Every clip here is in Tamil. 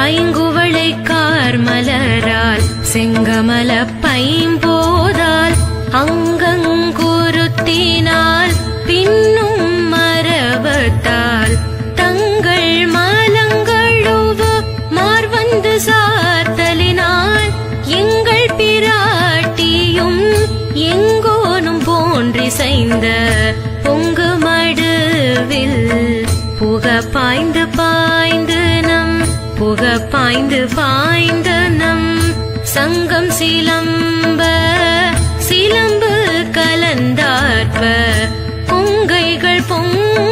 பைங்குவளை கார்மலரால் செங்கமல பைம்போதால் அங்கங்குருத்தினால் பின்னும் மரபத்தால் தங்கள் மாலங்களுவு மார்வந்து சார்த்தலினால் எங்கள் பிராட்டியும் எங்கோனும் போன்றிசைந்த பொங்கு மடுவில் புக பாய்ந்த புக பாய்ந்து பாய்ந்த நம் சங்கம் சிலம்ப சிலம்பு கலந்தார்ப பொங்கைகள் பொங்க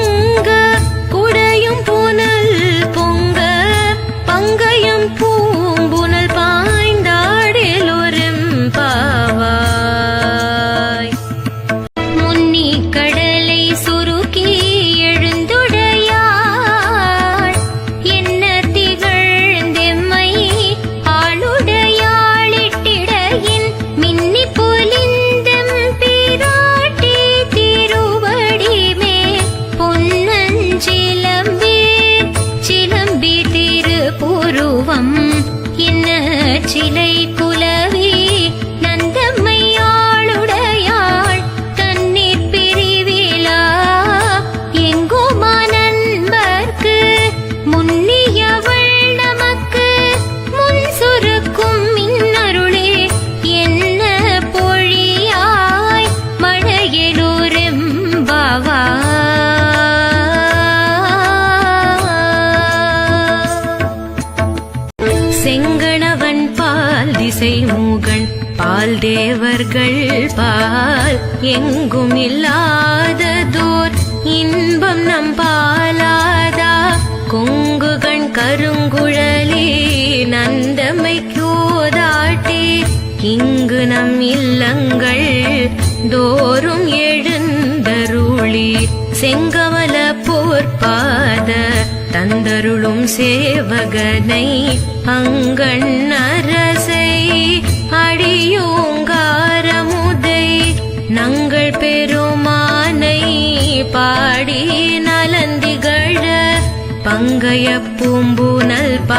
உருவம். என்ன சிலை குல தேவர்கள் பால் எங்கும் இல்லாததோர் இன்பம் நம் பாலாதா? கொங்குகண் கருங்குழலி நந்தமை கோதாட்டி. இங்கு நம் இல்லங்கள் தோறும் எழுந்தருளி. செங்கமல போர்பாத தந்தருளும் சேவகனை அங்கண்ணர பாடி நலந்திகழ பங்கைய பூம்புனல் பா